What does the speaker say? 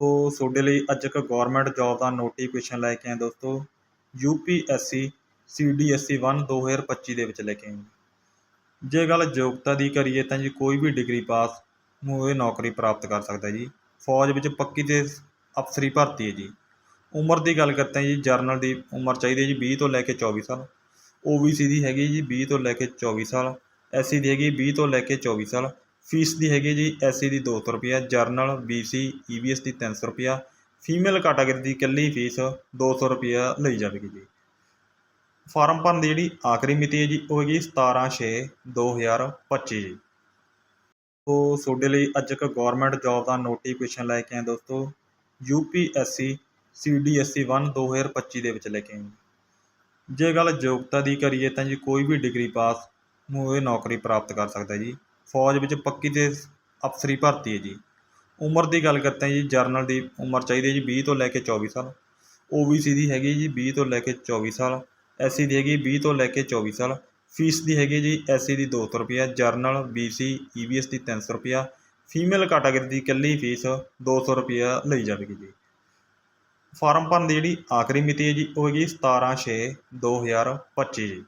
ਸੋ ਤੁਹਾਡੇ ਲਈ ਅੱਜ ਇੱਕ ਗਵਰਨਮੈਂਟ ਜੌਬ ਦਾ ਨੋਟੀਫਿਕੇਸ਼ਨ ਲੈ ਕੇ ਆਏ ਦੋਸਤੋ। ਯੂਪੀਐਸਸੀ ਸੀਡੀਐਸਈ 1 2025 ਦੇ ਵਿੱਚ ਲੈ ਕੇ ਆਏ ਜੇ ਗੱਲ ਯੋਗਤਾ ਦੀ ਕਰੀਏ ਤਾਂ ਜੀ ਕੋਈ ਵੀ ਡਿਗਰੀ ਪਾਸ ਨੂੰ ਇਹ ਨੌਕਰੀ ਪ੍ਰਾਪਤ ਕਰ ਸਕਦਾ ਜੀ। ਫੌਜ ਵਿੱਚ ਪੱਕੀ ਤੇ ਅਫਸਰੀ ਭਰਤੀ ਹੈ ਜੀ। ਉਮਰ ਦੀ ਗੱਲ ਕਰਦੇ ਹਾਂ ਜੀ, ਜਰਨਲ ਦੀ ਉਮਰ ਚਾਹੀਦੀ ਹੈ ਜੀ 20 ਤੋਂ ਲੈ ਕੇ 24 ਸਾਲ। ਓਬੀਸੀ ਦੀ ਹੈਗੀ ਜੀ 20 ਤੋਂ ਲੈ ਕੇ 24 ਸਾਲ। ਐਸਸੀ ਦੀ ਹੈਗੀ 20 ਤੋਂ ਲੈ ਕੇ 24 ਸਾਲ। ਫੀਸ ਦੀ ਹੈਗੀ ਜੀ ਐਸਸੀ ਦੀ 200 ਰੁਪਿਆ ਜਰਨਲ ਬੀਸੀ ਈਵੀਐਸ ਦੀ 300 ਰੁਪਿਆ ਫੀਮੇਲ ਕੈਟਾਗਰੀ ਦੀ ਇਕੱਲੀ ਫੀਸ 200 ਰੁਪਿਆ ਲਈ ਜਾਵੇਗੀ ਜੀ। ਫਾਰਮ ਭਰਨ ਦੀ ਜਿਹੜੀ ਆਖਰੀ ਮਿਤੀ ਹੈ ਜੀ, ਉਹ ਹੈਗੀ 17 6 2025 ਜੀ। ਸੋ ਤੁਹਾਡੇ ਲਈ ਅੱਜ ਇੱਕ ਗਵਰਨਮੈਂਟ ਜੌਬ ਦਾ ਨੋਟੀਫਿਕੇਸ਼ਨ ਲੈ ਕੇ ਆਏ ਦੋਸਤੋ ਯੂਪੀਐਸਸੀ ਸੀਡੀਐਸਈ 1 2025 ਦੇ ਵਿੱਚ ਲੈ ਕੇ ਆਏ ਜੇ। ਗੱਲ ਯੋਗਤਾ ਦੀ ਕਰੀਏ ਤਾਂ ਜੀ ਕੋਈ ਵੀ ਡਿਗਰੀ ਪਾਸ ਨੂੰ ਇਹ ਨੌਕਰੀ ਪ੍ਰਾਪਤ ਕਰ ਸਕਦਾ ਜੀ। ਫੌਜ ਵਿੱਚ ਪੱਕੀ ਤੇ ਅਫਸਰੀ ਭਰਤੀ ਹੈ ਜੀ। ਉਮਰ ਦੀ ਗੱਲ ਕਰਦੇ ਹਾਂ ਜੀ, ਜਰਨਲ ਦੀ ਉਮਰ ਚਾਹੀਦੀ ਹੈ ਜੀ 20 ਤੋਂ ਲੈ ਕੇ 24 ਸਾਲ। ਓਬੀਸੀ ਦੀ ਹੈਗੀ ਜੀ 20 ਤੋਂ ਲੈ ਕੇ 24 ਸਾਲ। ਐਸਸੀ ਦੀ ਹੈਗੀ 20 ਤੋਂ ਲੈ ਕੇ 24 ਸਾਲ। ਫੀਸ ਦੀ ਹੈਗੀ ਜੀ ਐਸਸੀ ਦੀ 200 ਰੁਪਿਆ ਜਰਨਲ ਬੀਸੀ ਈਵੀਐਸ ਦੀ 300 ਰੁਪਿਆ ਫੀਮੇਲ ਕੈਟਾਗਰੀ ਦੀ ਇਕੱਲੀ ਫੀਸ 200 ਰੁਪਿਆ ਲਈ ਜਾਵੇਗੀ ਜੀ। ਫਾਰਮ ਭਰਨ ਦੀ ਜਿਹੜੀ ਆਖਰੀ ਮਿਤੀ ਹੈ ਜੀ, ਉਹ ਹੈਗੀ 17 6 2025 ਜੀ।